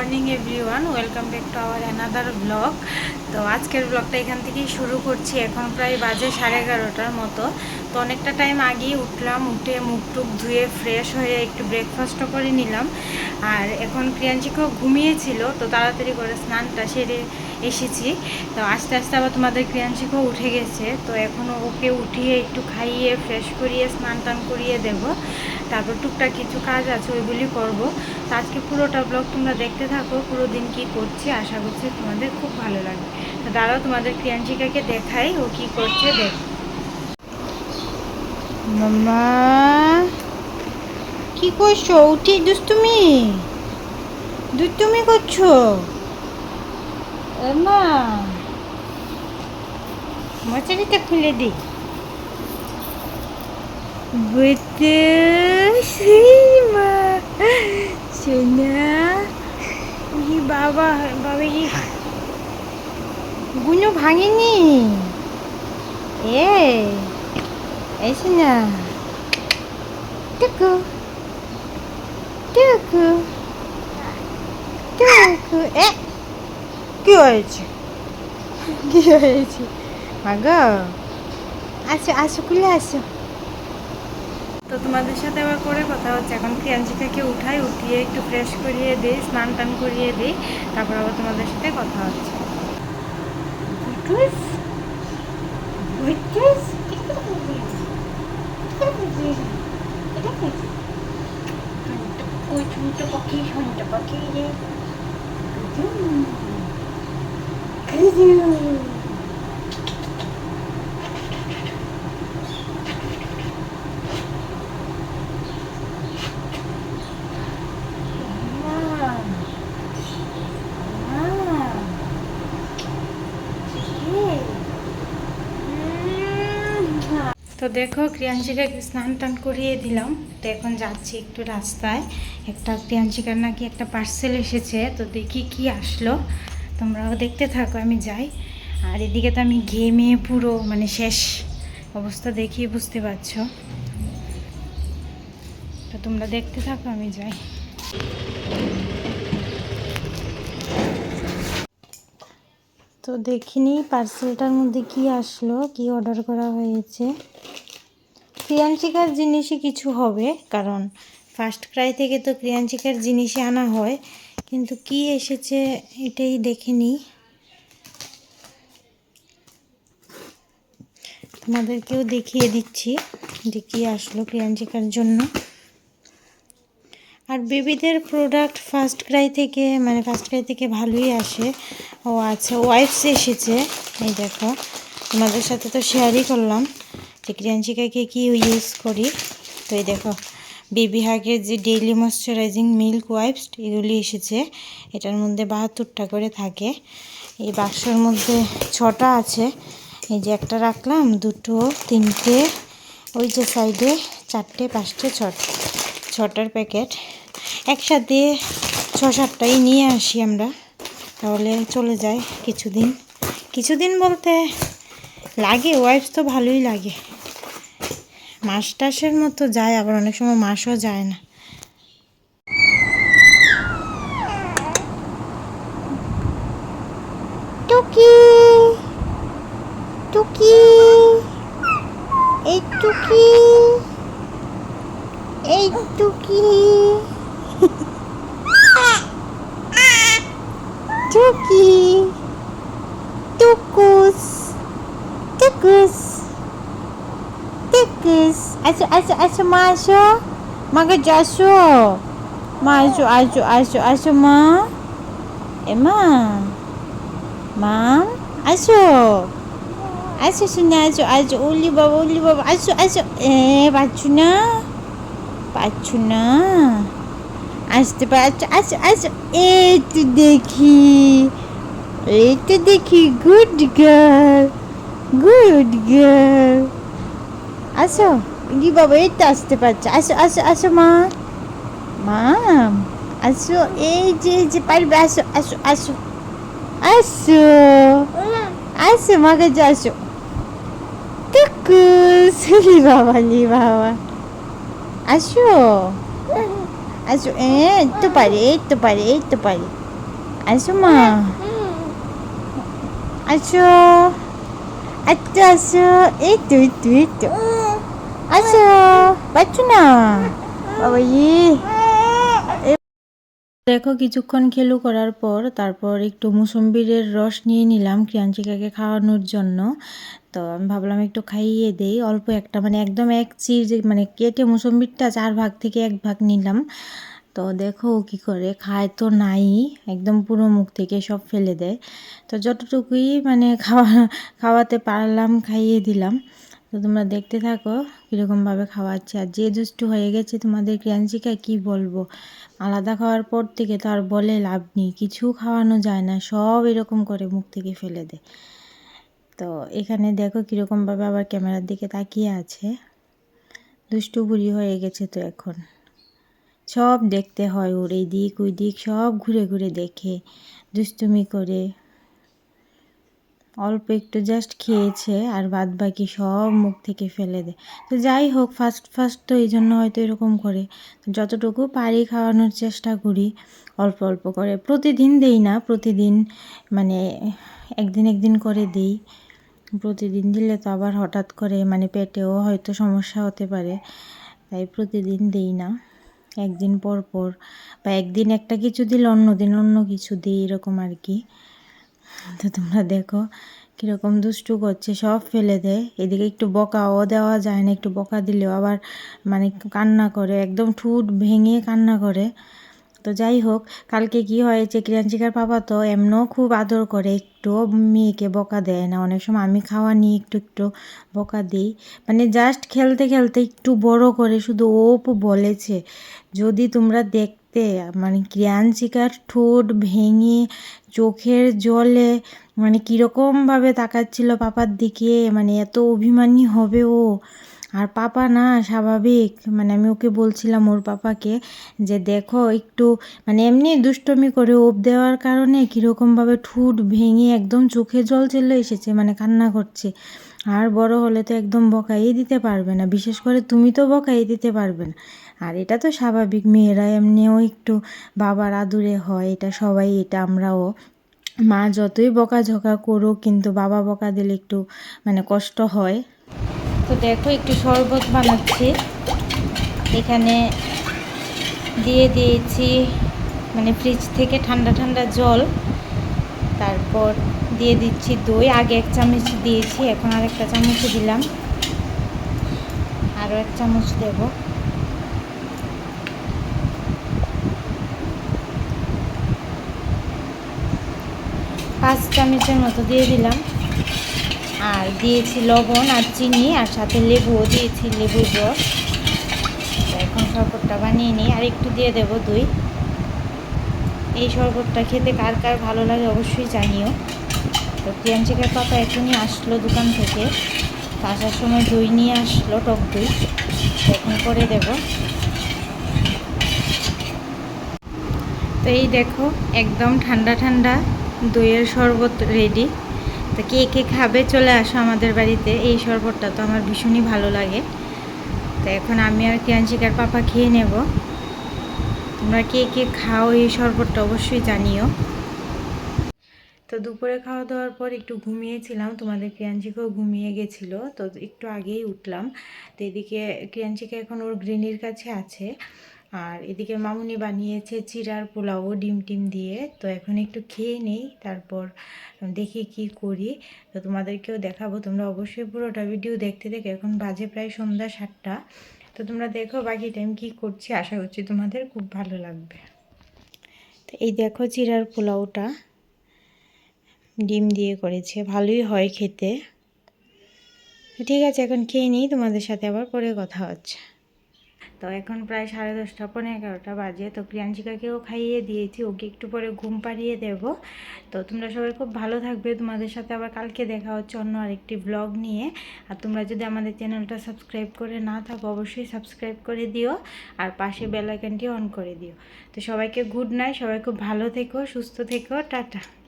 Morning, everyone. Welcome back to our another blog. তো আজকের ব্লগটা এখান থেকেই শুরু করছি। এখন প্রায় বাজে সাড়ে এগারোটার মতো। তো অনেকটা টাইম আগেই উঠলাম, উঠে মুখ টুক ধুয়ে ফ্রেশ হয়ে একটু ব্রেকফাস্টও করে নিলাম। আর এখন প্রিয়াঞ্চিকেও ঘুমিয়েছিল, তো তাড়াতাড়ি করে স্নানটা সেরে এসেছি। তো আস্তে আস্তে আবার তোমাদের প্রিয়াঞ্চিকেও উঠে গেছে, তো এখনও ওকে উঠিয়ে একটু খাইয়ে ফ্রেশ করিয়ে, স্নান টান করিয়ে দেবো। তারপর টুকটাক কিছু কাজ আছে, ওইগুলি করব। তো আজকে পুরোটা ব্লগ তোমরা দেখতে থাকো, পুরো দিন কি করছি, আশা করছি তোমাদের খুব ভালো লাগবে। তো দাঁড়াও, তোমাদের প্রিয়াঞ্চিকাকে দেখাই ও কি করছে, দেখ। মামা কি করছ? উঠি দুষ্টুমি। দুষ্টুমি করছ? মা মশারিটা খুলে দিই মা সোনা ই বাবা বাবা ই গুনো ভাঙেনি? এ এসে না। টুকু টুকু টুকু এ কি হয়েছে কি হয়েছে মাগো আসো আসো খুলে আসো তো তোমাদের সাথে আবার করে কথা হচ্ছে। এখন প্রিয়াঞ্চিকাকে উঠাই উঠিয়ে একটু ফ্রেশ করিয়ে দিই স্নান টান করিয়ে দিই। তারপর আবার তোমাদের সাথে কথা হচ্ছে। বুটুস বুটুস ওই ছোট পাখি ছোট পাখি রে তো দেখো ক্রিয়াঞ্চিকাকে স্নান টান করিয়ে দিলাম। তো এখন যাচ্ছি একটু রাস্তায়। একটা ক্রিয়াঞ্চিকার নাকি একটা পার্সেল এসেছে, তো দেখি কি আসলো। তোমরাও দেখতে থাকো, আমি যাই। আর এদিকে তো আমি ঘেমে পুরো মানে শেষ অবস্থা দেখিয়ে বুঝতে পারছ। তো তোমরা দেখতে থাকো, আমি যাই। তো দেখিনি পার্সেলটার মধ্যে কি আসলো, কি অর্ডার করা হয়েছে। ক্রিয়াঞ্চিকার জিনিসই কিছু হবে, কারণ ফার্স্ট ক্রাই থেকে তো ক্রিয়াঞ্চিকার জিনিসই আনা হয়, কিন্তু কি এসেছে এটাই দেখিনি তোমাদেরকেও দেখিয়ে দিচ্ছি যে কী আসলো ক্রিয়াঞ্চিকার জন্য। আর বেবিদের প্রোডাক্ট ফার্স্ট ক্রাই থেকে মানে ফার্স্ট ক্রাই থেকে ভালোই আসে। ও আচ্ছা ওয়াইফস এসেছে, এই দেখো। তোমাদের সাথে তো শেয়ারই করলাম। যে ক্রিয়াঞ্চিকাকে কী ইউজ করি? তো এই দেখো বেবি হাগের যে ডেইলি ময়শ্চারাইজিং মিল্ক ওয়াইপস এগুলি এসেছে। এটার মধ্যে বাহাত্তরটা করে থাকে। এই বাক্সর মধ্যে ছটা আছে। এই যে একটা রাখলাম, দুটো, তিনটে, ওই যে সাইডে চারটে, পাঁচটে, ছটা, ছটার প্যাকেট একসাথে ছ সাতটাই নিয়ে আসি আমরা। তাহলে চলে যায় কিছুদিন। কিছুদিন বলতে লাগে ওয়াইফ তো ভালোই লাগে। মাস টাসের মতো যায় আবার অনেক সময় মাসও যায় না। টুকি টুকি এই টুকি এই টুকি। টুকি। আসো আসো আসো মা আসো মাকে আসো মা আসো আসো আসো আসো মা এ মা মাম আসো আসো শুনে আসো আসো উলি বাবা উলি বাবা আসো আসো এ পাচ্ছু না পাচ্ছু না আসতে পারছ আসো আসো এই তো দেখি এই তো দেখি গুড গার্ল গুড গার্ল আসো ইলি বাবা এই আসতে পারছ? আসো আসো আসো মা। মাম, আসো, এই যে যে পারবে, আসো আসো আসো। আসো। আসো, মাকে আসো। টুকুস লি বাবা লি বাবা। আসো। আসো, এই তো পারে, এই তো পারে, এই তো পারে। আসো মা। আসো। আচ্ছা আসো, এই তো এই তো তো। আসো পাচ্ছ না? বাবা দেখো, কিছুক্ষণ খেলু করার পর তারপর একটু মুসম্বির রস নিয়ে নিলাম ক্রিয়াঞ্চিকাকে খাওয়ানোর জন্য। তো আমি ভাবলাম একটু খাইয়ে দেই। অল্প একটা মানে একদম এক চির মানে কেটে মুসম্বিরটা চার ভাগ থেকে এক ভাগ নিলাম। তো দেখো কী করে, খায় তো নাই, একদম পুরো মুখ থেকে সব ফেলে দেয়। তো যতটুকুই মানে খাওয়া, খাওয়াতে পারলাম, খাইয়ে দিলাম। তো তোমরা দেখতে থাকো কীরকমভাবে খাওয়াচ্ছে। আর যে দুষ্টু হয়ে গেছে তোমাদের ক্রিয়াঞ্চিকা কি বলব? আলাদা খাওয়ার পর থেকে তো আর বলে লাভ নেই। কিছু খাওয়ানো যায় না, সব এরকম করে মুখ থেকে ফেলে দেয়। তো এখানে দেখো কীরকমভাবে আবার ক্যামেরার দিকে তাকিয়ে আছে। দুষ্টু বুড়ি হয়ে গেছে তো এখন। সব দেখতে হয় ওর, এই দিক ওই দিক, সব ঘুরে ঘুরে দেখে। দুষ্টুমি করে অল্প একটু জাস্ট খেয়েছে আর বাদ বাকি সব মুখ থেকে ফেলে দেয় তো যাই হোক ফার্স্ট ফার্স্ট তো এই জন্য হয়তো এরকম করে। যতটুকু পারি খাওয়ানোর চেষ্টা করি, অল্প অল্প করে। প্রতিদিন দেই না, প্রতিদিন মানে একদিন একদিন করে দিই। প্রতিদিন দিলে তো আবার হঠাৎ করে মানে পেটেও হয়তো সমস্যা হতে পারে। তাই প্রতিদিন দিই না। একদিন পর পর বা একদিন একটা কিছু দিলে অন্য দিন অন্য কিছু দিই, এরকম আর কি। তো তোমরা দেখো কীরকম দুষ্টু করছে, সব ফেলে দেয়। এদিকে একটু বকাও দেওয়া যায় না, একটু বকা দিলেও আবার মানে কান্না করে, একদম ঠুট ভেঙে কান্না করে। তো যাই হোক, কালকে কি হয়েছে ক্রিয়াঞ্চিকার পাপা তো এমনও খুব আদর করে একটু মেয়েকে বকা দেয় না। অনেক সময় আমি খাওয়া নিয়ে একটু একটু বকা দিই। মানে জাস্ট খেলতে খেলতে একটু বড় করে শুধু ওপ বলেছে, যদি তোমরা দেখতে মানে ক্রিয়াঞ্চিকার ঠোঁট ভেঙে চোখের জলে মানে কীরকমভাবে তাকাচ্ছিল পাপার দিকে মানে এত অভিমানী হবে ও। আর পাপা না স্বাভাবিক। মানে আমি ওকে বলছিলাম ওর পাপাকে যে দেখো একটু মানে এমনি দুষ্টমি করে ওপ দেওয়ার কারণে কীরকমভাবে ঠুট ভেঙে একদম চোখে জল চলে এসেছে মানে কান্না করছে। আর বড় হলে তো একদম বকাই দিতে পারবে না, বিশেষ করে তুমি তো বকাই দিতে পারবে না। আর এটা তো স্বাভাবিক মেয়েরা এমনিও একটু বাবার আদুরে হয়, এটা সবাই, এটা আমরাও। মা যতই বকাঝকা করুক কিন্তু বাবা বকা দিলে একটু মানে কষ্ট হয়। তো দেখো একটু শরবত বানাচ্ছি। এখানে দিয়ে দিয়েছি মানে ফ্রিজ থেকে ঠান্ডা ঠান্ডা জল। তারপর দিয়ে দিচ্ছি দই, আগে এক চামচ দিয়েছি, এখন আর একটা চামচ দিলাম। আরও এক চামচ দেব। পাঁচ চামচের মতো দিয়ে দিলাম। আর দিয়েছি লবণ আর চিনি আর সাথে লেবুও দিয়েছি, লেবুর রস। এখন শরবতটা বানিয়ে নিই। আর একটু দিয়ে দেব দই। এই শরবতটা খেতে কার কার ভালো লাগে অবশ্যই জানিও। তো প্রিয়াঞ্চিকার পাপা এখনই আসলো দোকান থেকে। আসার সময় দই নিয়ে আসলো, টক দই। এখন করে দেব। তো এই দেখো, একদম ঠান্ডা ঠান্ডা দইয়ের শরবত রেডি তো কে কে খাবে চলে আসো আমাদের বাড়িতে। এই শরবতটা তো আমার ভীষণই ভালো লাগে। তো এখন আমি আর ক্রিয়াঞ্চিকার পাপা খেয়ে নেব। তোমরা কে কে খাও এই শরবতটা অবশ্যই জানিও। তো দুপুরে খাওয়া দাওয়ার পর একটু ঘুমিয়েছিলাম। তোমাদের ক্রিয়াঞ্চিকাও ঘুমিয়ে গেছিল, তো একটু আগেই উঠলাম। তো এদিকে ক্রিয়াঞ্চিকা এখন ওর গ্রিনির কাছে আছে। আর এদিকে মামুনি বানিয়েছে চিরার পোলাও ডিম টিম দিয়ে। তো এখন একটু খেয়ে নেই, তারপর দেখি কি করি। তো তোমাদেরকেও দেখাবো, তোমরা অবশ্যই পুরোটা ভিডিও দেখতে দেখে। এখন বাজে প্রায় সন্ধ্যা সাতটা। তো তোমরা দেখো বাকি টাইম কি করছি, আশা করছি তোমাদের খুব ভালো লাগবে। তো এই দেখো চিরার পোলাওটা ডিম দিয়ে করেছে, ভালোই হয় খেতে। ঠিক আছে, এখন খেয়ে নিই, তোমাদের সাথে আবার পরে কথা হচ্ছে। তো এখন প্রায় সাড়ে দশটা পনেরো এগারোটা বাজে। তো প্রিয়াঞ্চিকাকেও খাইয়ে দিয়েছি, ওকে একটু পরে ঘুম পাড়িয়ে দেব। তো তোমরা সবাই খুব ভালো থাকবে। তোমাদের সাথে আবার কালকে দেখা হচ্ছে অন্য আরেকটি ব্লগ নিয়ে। আর তোমরা যদি আমাদের চ্যানেলটা সাবস্ক্রাইব করে না থাকো, অবশ্যই সাবস্ক্রাইব করে দিও। আর পাশে বেলাইকানটি অন করে দিও। তো সবাইকে গুড নাইট সবাই খুব ভালো থেকো, সুস্থ থেকো, টাটা।